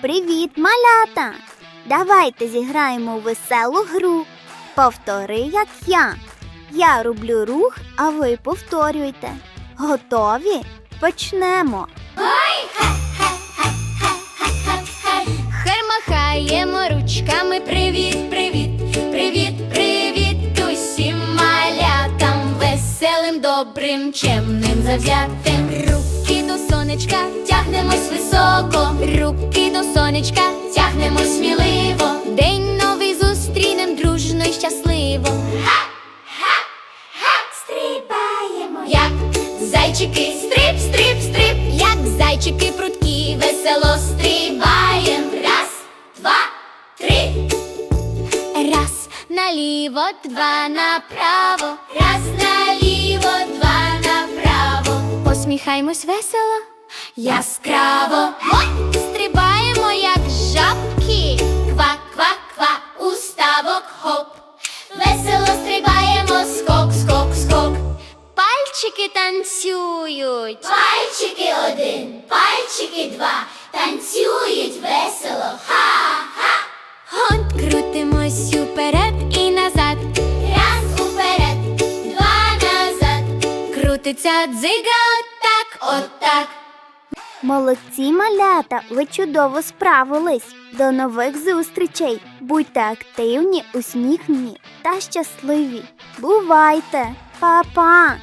Привіт, малята! Давайте зіграємо у веселу гру. Повтори, як я. Я роблю рух, а ви повторюйте. Готові? Почнемо. Хай махаємо ручками. Привіт, привіт, привіт, привіт усім малятам, веселим, добрим, чемним, завзятим. Руки до сонечка, тягнемось високо. Сонечка, тягнемось сміливо. День новий зустрінем дружно й щасливо. Стрибаємо, як зайчики, стрип, стрип, стрип, як зайчики прудкі, весело стрибаєм. Раз, два, три. Раз наліво, два направо. Раз наліво, два направо. Посміхаймось весело, яскраво. От стрибаємо, Пальчики танцюють. Пальчики один, пальчики два. Танцюють весело. Ха-ха. Гонт крутимось уперед і назад. Раз уперед, два назад. Крутиться дзига отак, отак. Молодці, малята! Ви чудово справились. До нових зустрічей. Будьте активні, усміхнені та щасливі. Бувайте! Па-па!